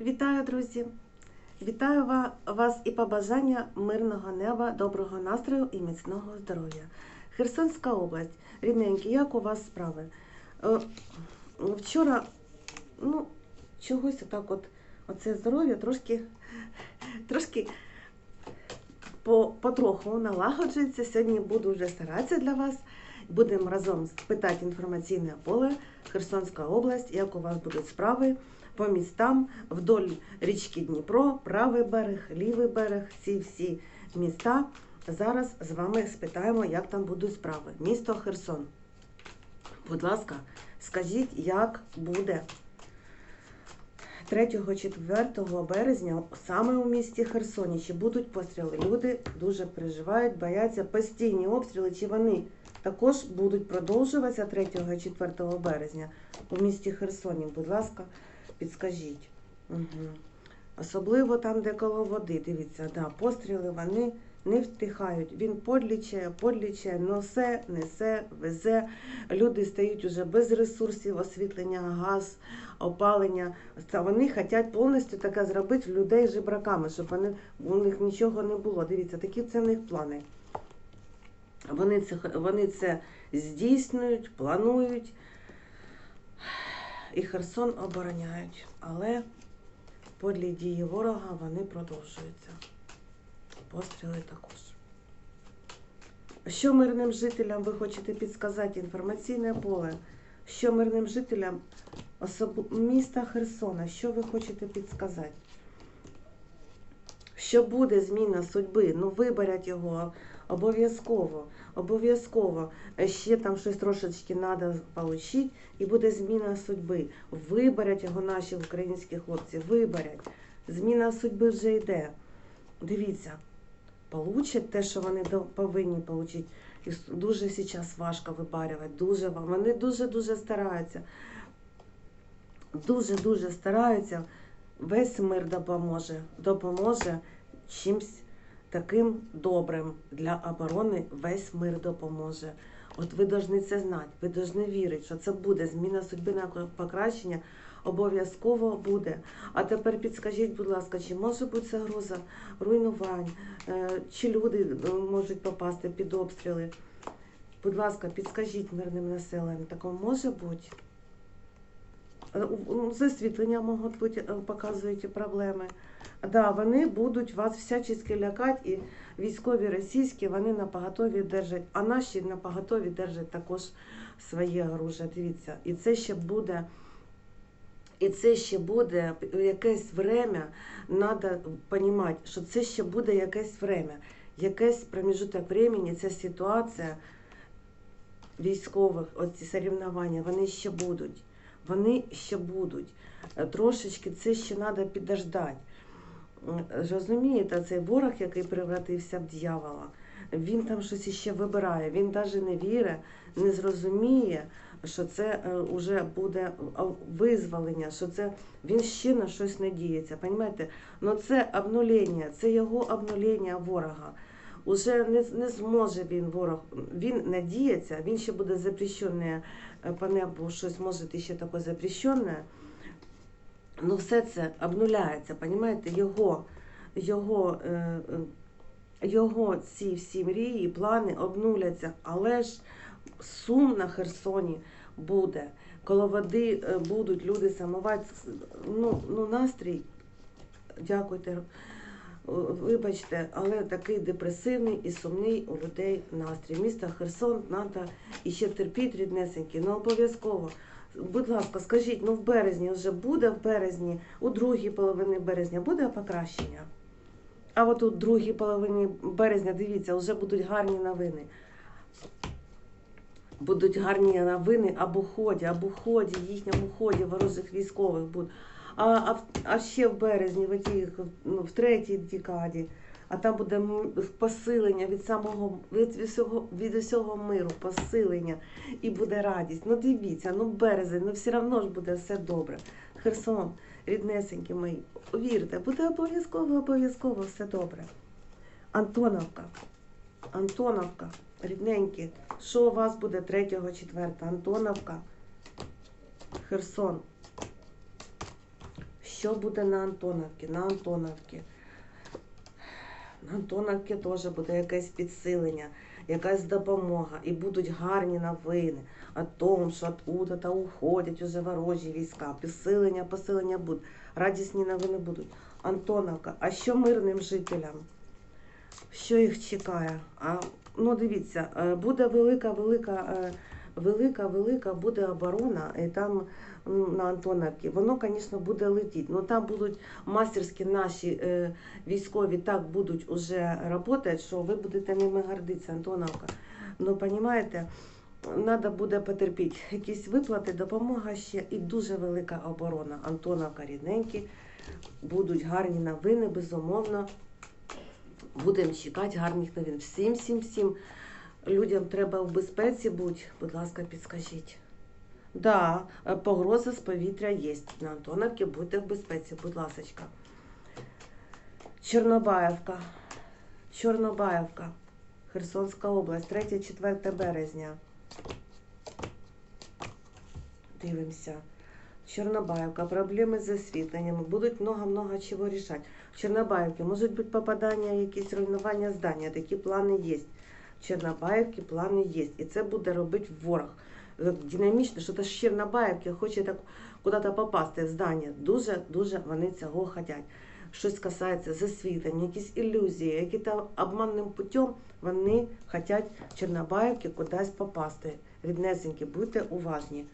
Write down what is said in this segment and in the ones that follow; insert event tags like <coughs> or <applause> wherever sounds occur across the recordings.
Вітаю, друзі! Вітаю вас і побажання мирного неба, доброго настрою і міцного здоров'я. Херсонська область. Рідненькі, як у вас справи? Е, Вчора, ну, чогось отак от, оце здоров'я трошки, трошки по, потроху налагоджується. Сьогодні буду вже старатися для вас. Будемо разом спитати інформаційне поле, Херсонська область, як у вас будуть справи по містам вдоль річки Дніпро, правий берег, лівий берег, ці всі міста. Зараз з вами спитаємо, як там будуть справи. Місто Херсон. Будь ласка, скажіть, як буде 3-4 березня саме у місті Херсоні? Чи будуть постріли? Люди дуже переживають, бояться постійні обстріли, чи вони також будуть продовжуватися 3-4 березня у місті Херсоні? Будь ласка, підскажіть. Угу. Особливо там, де коло води, дивіться, да, постріли вони не втихають. Він подлічає, подлічає, носе, несе, везе. Люди стають уже без ресурсів, освітлення, газ, опалення. Вони хочуть повністю таке зробити людей жебраками, щоб вони, у них нічого не було. Дивіться, такі це в них плани. Вони це, вони це здійснюють, планують і Херсон обороняють. Але подлі дії ворога вони продовжуються. Постріли також. Що мирним жителям ви хочете підсказати? Інформаційне поле. Що мирним жителям особ... міста Херсона, що ви хочете підсказати? Що буде зміна судьби? Ну, виберуть його обов'язково. Обов'язково ще там щось трошечки треба отримати, і буде зміна судьби. Виберуть його наші українські хлопці, виберуть. Зміна судьби вже йде. Дивіться, получать те, що вони повинні отримати. І дуже зараз важко вибарювати. Дуже ва- вони дуже-дуже стараються. Дуже-дуже стараються. Весь мир допоможе. Допоможе чимсь таким добрим для оборони. Весь мир допоможе. От ви повинні це знати, ви повинні вірити, що це буде зміна судьби на покращення. Обов'язково буде. А тепер підскажіть, будь ласка, чи може бути загроза руйнувань, Е, чи люди е, можуть попасти під обстріли? Будь ласка, підскажіть мирним населенням, такого може бути? Е, у- у- З освітленням можуть бути, показують проблеми. Да, вони будуть вас всячески лякати, і військові російські вони на поготові держать, а наші на поготові держать також своє оружие. Дивіться, і це ще буде. І це ще буде якесь время, треба розуміти, що це ще буде якесь время, якийсь проміжуток времени, ця ситуація військових, оці соревнування, вони ще будуть. Вони ще будуть. Трошечки це ще треба підождати. Розумієте, цей ворог, який превратився в дьявола, він там щось іще вибирає. Він навіть не вірить, не зрозуміє, що це вже буде визволення, що це він ще на щось надіється. Понімаєте? Ну це обнулення, це його обнулення ворога. Уже не, не зможе він ворог. Він надіється, він ще буде запрещене е, по небу, щось може ще таке запрещене. Ну все це обнуляється, понімаєте? Його, його, е, е, його ці всі мрії, плани обнуляться, але ж сум на Херсоні буде. Коло води е, будуть люди самувати. Ну, ну настрій, дякуйте, е, вибачте, але такий депресивний і сумний у людей настрій. Місто Херсон треба іще терпіти ріднесенькі, ну обов'язково. Будь ласка, скажіть, ну в березні вже буде в березні, у другій половині березня буде покращення? А от у другій половині березня, дивіться, вже будуть гарні новини. Будуть гарні новини або ході, або ході, їхньому ході ворожих військових будуть. А, а, а ще в березні, в, тій, ну, в третій декаді, а там буде посилення від самого від усього, від усього миру, посилення і буде радість. Ну дивіться, ну березень, ну все одно ж буде все добре. Херсон, ріднесенькі мої, вірте, буде обов'язково, обов'язково все добре. Антоновка, Антоновка, рідненькі, що у вас буде 3-4? Антоновка, Херсон. Що буде на Антоновці? На Антоновці. На Антоновці теж буде якесь підсилення, якась допомога. І будуть гарні новини о том, що откуда-то уходять уже ворожі війська. Підсилення, посилення будуть. Радісні новини будуть. Антоновка, а що мирним жителям? Що їх чекає? А, ну, дивіться, е, буде велика, велика, е, велика, велика буде оборона, і там на Антоновці. Воно, звісно, буде летіти. Ну там будуть мастерські наші е, військові так будуть уже працювати, що ви будете ними гордитися, Антоновка. Ну, розумієте, треба буде потерпіти якісь виплати, допомога ще і дуже велика оборона. Антоновка рідненькі, будуть гарні новини, безумовно. Будемо чекати гарних новин. Всім, всім, всім людям треба в безпеці бути. Будь ласка, підскажіть. Да, е, погроза з повітря є. На Антоновці будьте в безпеці, будь ласка. Чорнобаївка. Чорнобаївка. Херсонська область, 3-4 березня. Дивимося. Чорнобаївка, проблеми з освітленням, будуть много-много чого рішати. В Чорнобаївці можуть бути попадання, якісь руйнування здання, такі плани є. В Чорнобаївці плани є. І це буде робити ворог. Е, Динамічно, що то з Чорнобаївки хоче так куди-то попасти в здання. Дуже-дуже вони цього хочуть. Щось касається засвітлення, якісь ілюзії, які там обманним путем вони хочуть Чорнобаївки кудись попасти. Ріднесенькі, будьте уважні.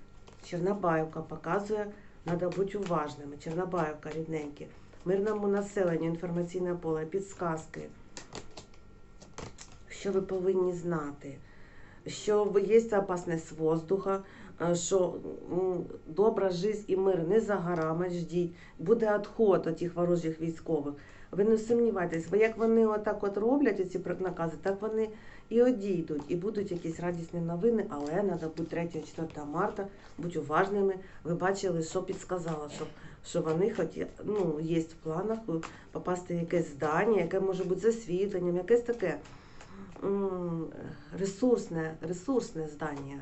Чорнобаївка показує, треба бути уважними. Чорнобаївка рідненькі. Мирному населенню інформаційне поле, підсказки. Що ви повинні знати? Що є опасність воздуха, е, що добра жизнь і мир не за горами, ждіть. Буде відход від тих ворожих військових. Ви не сумнівайтесь, бо як вони отак от роблять ці накази, так вони і одійдуть, і будуть якісь радісні новини, але треба бути 3-4 марта, бути уважними. Ви бачили, що підсказала, що, що вони хотять, ну, є в планах попасти в якесь здання, яке може бути засвітленням, якесь таке ресурсне, ресурсне здання.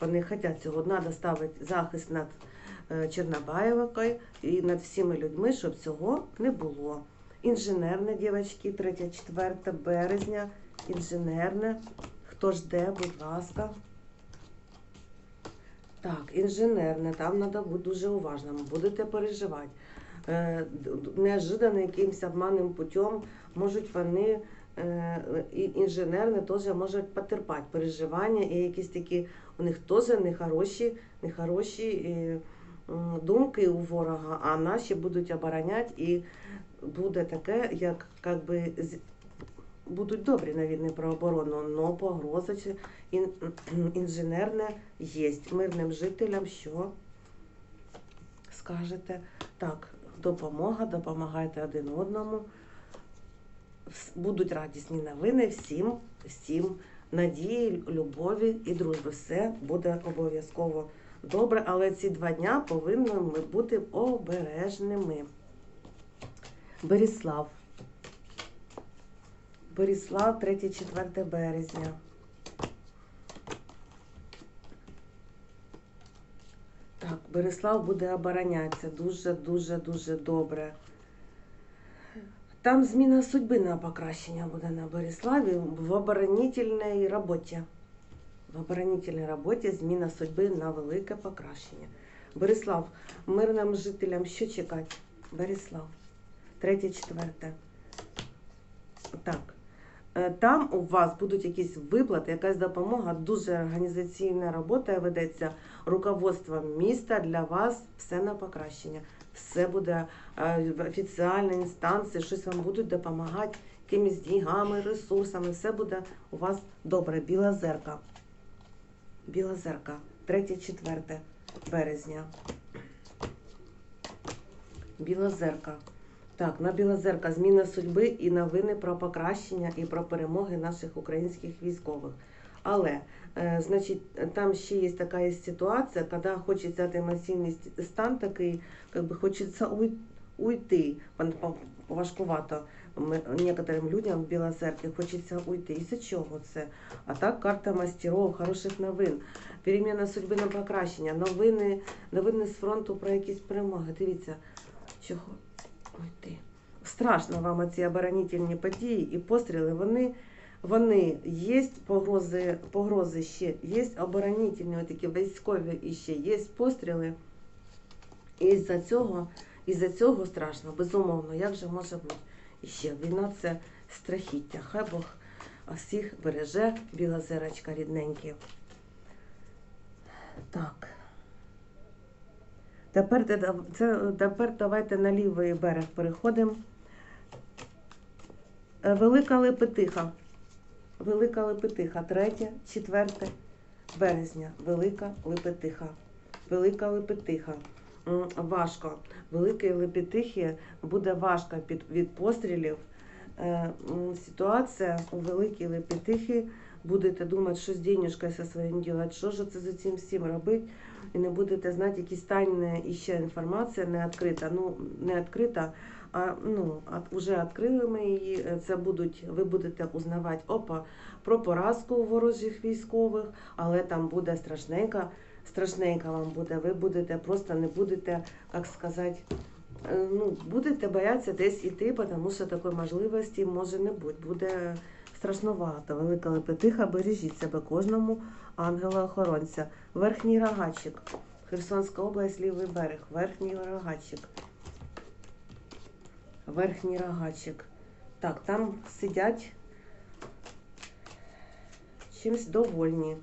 Вони хочуть цього. Треба ставити захист над е, і над всіми людьми, щоб цього не було. Інженерне, дівчатки, 3-4 березня. Інженерне. Хто жде, будь ласка. Так, інженерне, там треба бути дуже уважним. Будете переживати. Е, неожиданно якимось обманним путем можуть вони і інженерне теж можуть потерпати переживання і якісь такі у них теж нехороші, нехороші е, думки у ворога, а наші будуть обороняти і буде таке, як, як би, з- будуть добрі новини про оборону, но погроза інженерне є. Мирним жителям що скажете? Так, допомога, допомагайте один одному. Будуть радісні новини всім, всім надії, любові і дружби. Все буде обов'язково добре, але ці два дня повинні ми бути обережними. Беріслав. Боріслав, 3-4 березня. Так, Борислав буде оборонятися дуже, дуже, дуже добре. Там зміна судьби на покращення буде на Бориславі в оборонительній роботі. В оборонительній роботі зміна судьби на велике покращення. Борислав, мирним жителям що чекати? Борислав, 3-4. Так. Е, Там у вас будуть якісь виплати, якась допомога, дуже організаційна робота ведеться руководством міста для вас все на покращення. Все буде е, в офіціальні інстанції, щось вам будуть допомагати якимись деньгами, ресурсами. Все буде у вас добре. Біла зерка. Біла зерка. 3-4 березня. Біла зерка. Так, на Білозерка зміна судьби і новини про покращення і про перемоги наших українських військових. Але, е, значить, там ще є така ситуація, коли хочеться емоційний стан такий, бы хочеться уйти. Важкувато некоторим людям в Білозерці хочеться уйти. І з чого це? А так карта мастеров, хороших новин, переміна судьби на покращення, новини, новини з фронту про якісь перемоги. Дивіться, Чого? Ой ти. Страшно вам ці оборонительні події і постріли. Вони, вони є, погрози, погрози ще є, оборонительні, такі військові і ще є постріли. І із-за цього, із-за цього страшно, безумовно, як же може бути? І ще війна це страхіття. Хай Бог всіх береже, біла зерочка рідненькі. Так. Тепер, це, тепер давайте на лівий берег переходимо. Е, Велика Лепетиха. Велика Лепетиха. 3, 4 березня. Велика Лепетиха. Велика Лепетиха. Важко. Великій Лепетихі буде важко під, від пострілів. Е, Ситуація у Великій Лепетихі. Будете думати, що з денежкою зі своїм робити, що ж це за цим всім робити, і не будете знати, якісь тайні іще інформація не відкрита. Ну, не відкрита, а ну, уже відкрили ми її. Це будуть, ви будете узнавати опа про поразку ворожих військових, але там буде страшненько, страшненько вам буде. Ви будете просто не будете, як сказати, е, ну, будете боятися десь іти, тому що такої можливості може не бути. Буде страшновато. Велика лепетиха, бережіть себе кожному ангела-охоронця. Верхній рогачик. Херсонська область, лівий берег. Верхній рогачик. Верхній рогачик. Так, там сидять чимсь довольні.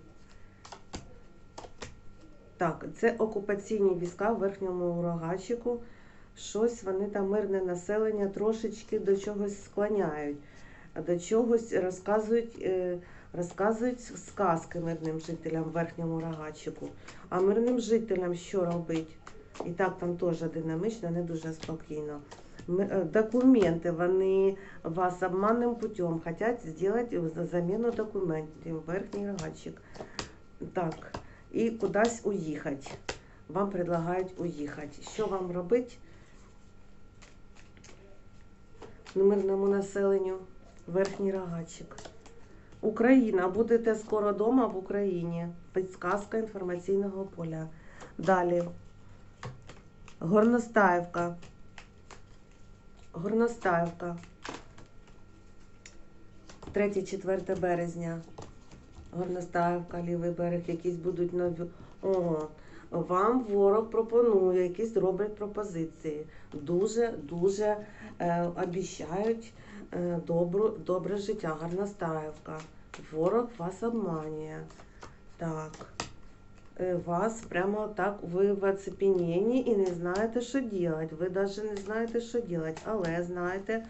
Так, це окупаційні війська в верхньому рогачику. Щось вони там мирне населення трошечки до чогось склоняють, до чогось розказують, е, розказують сказки мирним жителям в верхньому рогачику. А мирним жителям що робить? І так там теж динамічно, не дуже спокійно. Е, Документи вони вас обманним путем хочуть зробити заміну документів. Верхній рогачик. Так, і кудись уїхати. Вам предлагають уїхати. Що вам робити? Мирному населенню. Верхній рогачик. Україна. Будете скоро вдома в Україні. Підсказка інформаційного поля. Далі. Горностаївка. Горностаївка. 3-4 березня. Горностаївка, лівий берег, якісь будуть нові. Ого. Вам ворог пропонує, якісь роблять пропозиції. Дуже, дуже е, обіщають е, добру, добре життя. Горностаївка. Ворог вас обманює. Так. Е, Вас прямо так, ви в оцепененні і не знаєте, що робити. Ви навіть не знаєте, що робити, але знаєте,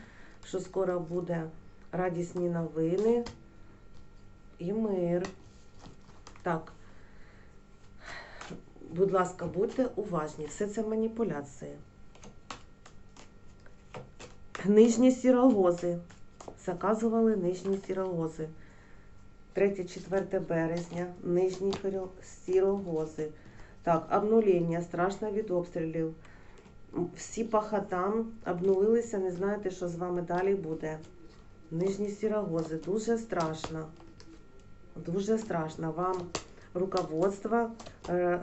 що скоро буде радісні новини і мир. Так. Будь ласка, будьте уважні. Все це маніпуляції. Нижні сіролози. Заказували нижні сіролози. 3-4 березня. Нижні хиро- сіролози. Так, обнулення. Страшно від обстрілів. Всі по хатам обнулилися, не знаєте, що з вами далі буде. Нижні сірогози. Дуже страшно. Дуже страшно. Вам руководство е, е,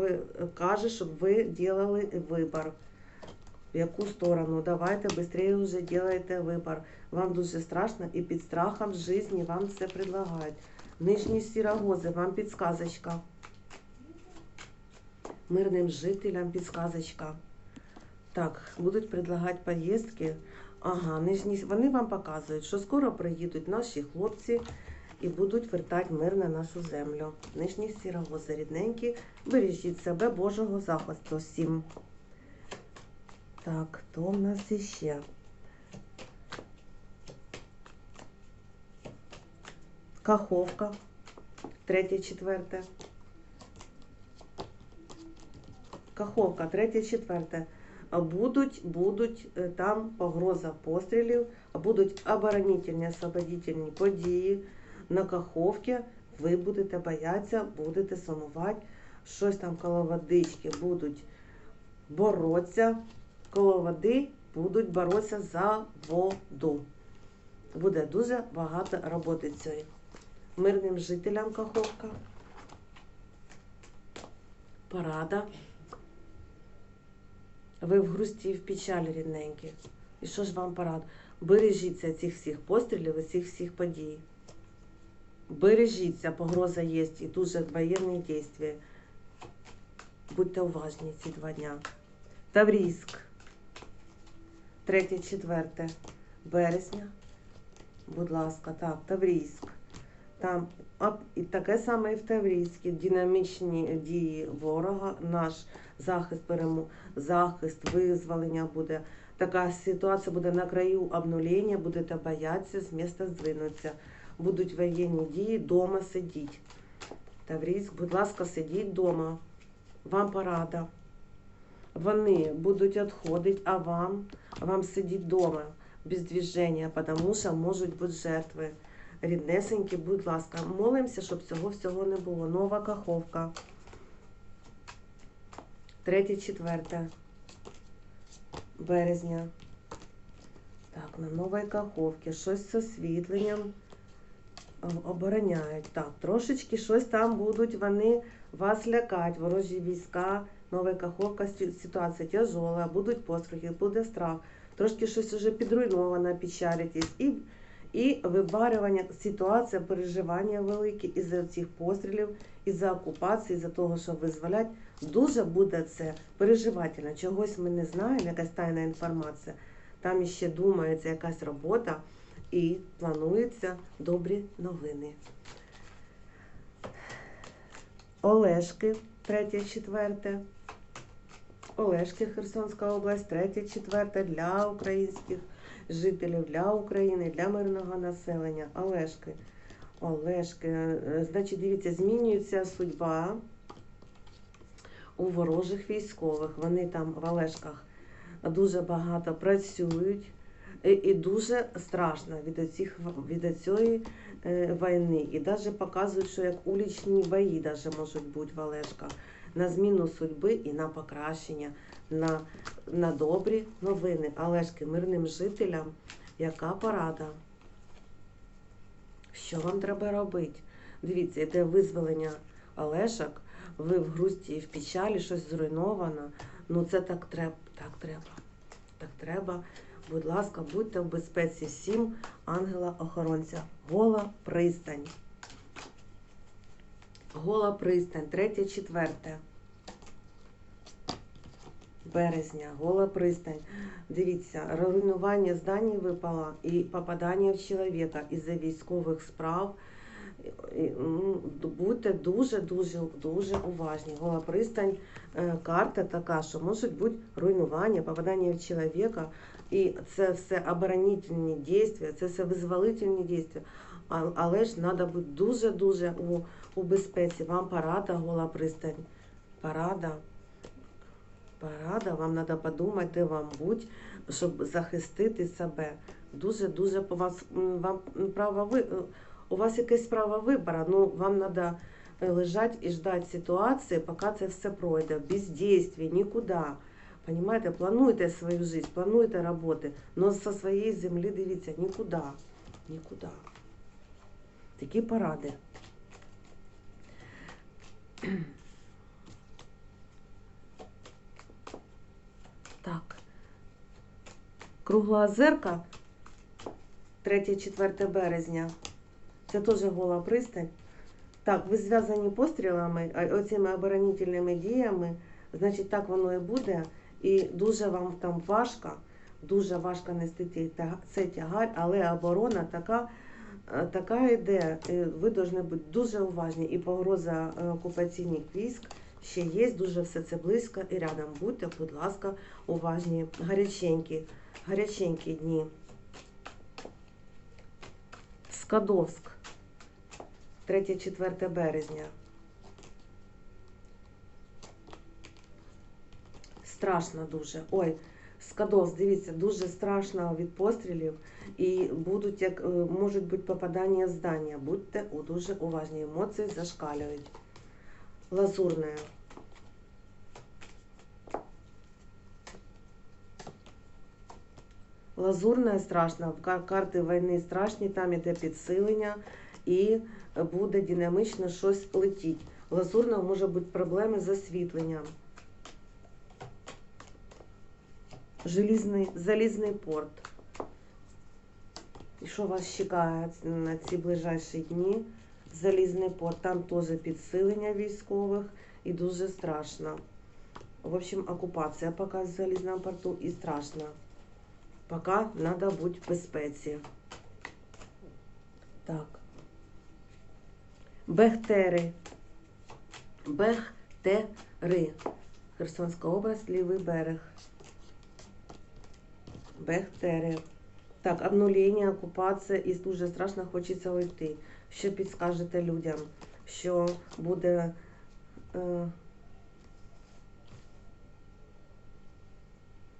е, каже, щоб ви робили вибір. В яку сторону? Давайте швидше вже делайте вибір. Вам дуже страшно і під страхом житті вам це предлагають. Нижні сірогози, вам підсказочка. Мирним жителям підсказочка. Так, будуть предлагати поїздки. Ага, нижні, вони вам показують, що скоро приїдуть наші хлопці і будуть вертати мир на нашу землю. Нижні сірогози рідненькі, бережіть себе Божого захисту всім. Так, хто в нас іще? Каховка. Третє, четверте. Каховка, третє, четверте. Будуть, будуть е, там погроза пострілів, будуть оборонительні, освободительні події на Каховці. Ви будете боятися, будете сумувати. Щось там коло водички будуть боротися. Коло води будуть боротися за воду. Буде дуже багато роботи цієї. Мирним жителям Каховка. Парада. Ви в грусті і в печалі рідненькі. І що ж вам порад? Бережіться цих всіх пострілів і цих всіх подій. Бережіться, погроза є і дуже воєнні дії. Будьте уважні ці два дня. Таврійськ. 3-4 березня. Будь ласка, так, Таврійськ. Там і таке саме і в Таврійській. Динамічні дії ворога, наш захист перему, захист, визволення буде. Така ситуація буде на краю обнулення, будете боятися, з міста здвинуться. Будуть воєнні дії, дома сидіть. Таврійськ, будь ласка, сидіть вдома. Вам порада. Вони будуть відходити, а вам, вам сидіть вдома без движення, тому що можуть бути жертви. Ріднесенькі, будь ласка, молимося, щоб цього всього не було. Нова каховка. Третє, четверте березня. Так, на новій каховці. Щось з освітленням обороняють. Так, трошечки щось там будуть вони вас лякати. Ворожі війська, нова каховка, ситуація тяжола, будуть пострахи, буде страх. Трошки щось вже підруйновано, печалитесь. І, і вибарювання, ситуація, переживання великі із-за цих пострілів, із-за окупації, із-за того, що визволять. Дуже буде це переживательно. Чогось ми не знаємо, якась тайна інформація. Там іще думається якась робота і плануються добрі новини. Олешки, третє, четверте. Олешки, Херсонська область, третє, четверте для українських жителів, для України, для мирного населення. Олешки. Олешки. Е, Значить, дивіться, змінюється судьба у ворожих військових. Вони там в Олешках дуже багато працюють. І, і дуже страшно від, оцих, від цієї е, війни. І навіть показують, що як улічні бої даже можуть бути в Олешках. На зміну судьби і на покращення, на, на добрі новини. Олешки мирним жителям. Яка порада? Що вам треба робити? Дивіться, йде визволення Олешок, ви в грусті і в печалі, щось зруйновано. Ну це так треба, так треба, так треба. Будь ласка, будьте в безпеці всім, ангела-охоронця. Гола пристань. Гола пристань, третє, четверте. Березня, гола пристань. Дивіться, руйнування зданий випало і попадання в чоловіка із-за військових справ. Ну, Будьте дуже дуже дуже уважні. Гола пристань, е, карта така, що можуть бути руйнування, попадання в чоловіка. І це все оборонительні дії, це все визволительні дії. Але ж треба бути дуже-дуже у, у безпеці. Вам порада, гола пристань. Порада. Порада, вам треба подумати, де вам бути, щоб захистити себе. Дуже-дуже по вас вам право ви. У вас якесь право вибору, ну вам треба лежати і ждати ситуації, поки це все пройде. Без дійстві, нікуди. Понимаете, плануйте свою жизнь, плануйте роботи, но со своєї землі дивіться нікуди. Нікуди. Такі поради. Так. Круглоозерка 3-4 березня. Це теж гола пристань. Так, ви зв'язані пострілами, оцими оборонительними діями, значить, так воно і буде. І дуже вам там важко, дуже важко нести цей тягар, але оборона така, така йде. е, Ви повинні бути дуже уважні. І погроза е, окупаційних військ ще є, дуже все це близько і рядом. Будьте, будь ласка, уважні. Гаряченькі, гаряченькі дні. Скадовськ, 3-4 березня. Страшно дуже. Ой, Скадовськ, дивіться, дуже страшно від пострілів і будуть як е, можуть бути попадання здання. Будьте дуже уважні. Емоції зашкалюють. Лазурне. Лазурне страшно. Карти війни страшні, там іде підсилення і буде динамічно щось летіть. Лазурно може бути проблеми з освітленням. Желізний, залізний порт. І що вас чекає на ці ближайші дні? Залізний порт. Там теж підсилення військових і дуже страшно. В общем, оккупация пока в залізном порту і страшно. Пока надо бути в безпеці. Так. Бехтери. Бехтери. Херсонська область, лівий берег. Бехтери. Так, обнулення, окупація і дуже страшно хочеться уйти. Що підскажете людям, що буде. Е,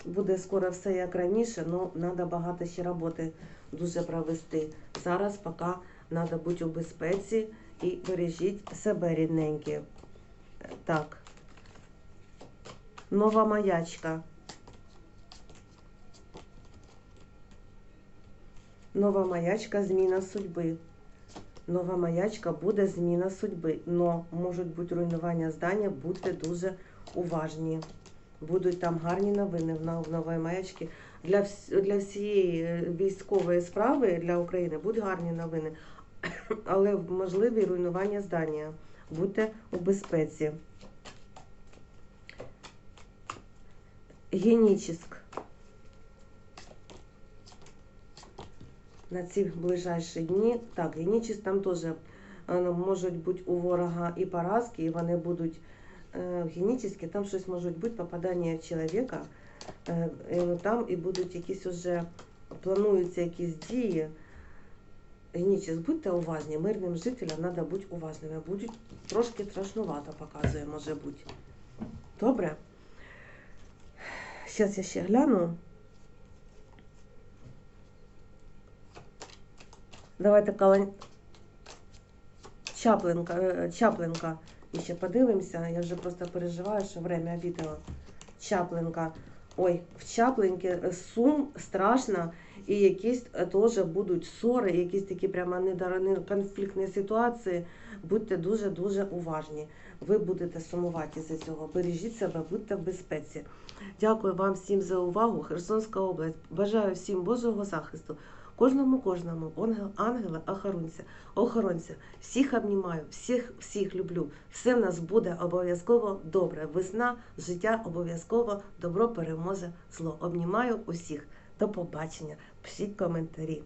буде скоро все як раніше, але треба багато ще роботи дуже провести. Зараз поки треба бути у безпеці і бережіть себе рідненькі. Так. Нова маячка. Нова маячка зміна судьби. Нова маячка буде зміна судьби. Но можуть бути руйнування здання, будьте дуже уважні. Будуть там гарні новини в нової маячки. Для, вс- для всієї е, військової справи для України будуть гарні новини, <coughs> але можливі руйнування здання. Будьте у безпеці. Генічіск. На ці ближайші дні. Так, генічіс там теж е, можуть бути у ворога і поразки, і вони будуть е, в генічіськи, там щось можуть бути попадання чоловіка, е, там і будуть якісь уже, плануються якісь дії. Генічіс, будьте уважні, мирним жителям треба бути уважними. Будуть трошки страшнувато показує, може бути. Добре? Зараз я ще гляну. Давайте калань... Чаплинка, е, Чаплинка. І ще подивимося. Я вже просто переживаю, що время відео. Чаплинка. Ой, в Чаплинки е, сум страшно, і якісь е, теж будуть ссори, якісь такі прямо недорони конфліктні ситуації. Будьте дуже-дуже уважні. Ви будете сумувати за цього. Бережіть себе, будьте в безпеці. Дякую вам всім за увагу. Херсонська область. Бажаю всім Божого захисту. Кожному, кожному, ангела, охоронця, охоронця. Всіх обнімаю, всіх, всіх люблю. Все в нас буде обов'язково добре. Весна, життя обов'язково добро переможе зло. Обнімаю усіх. До побачення. Пишіть коментарі.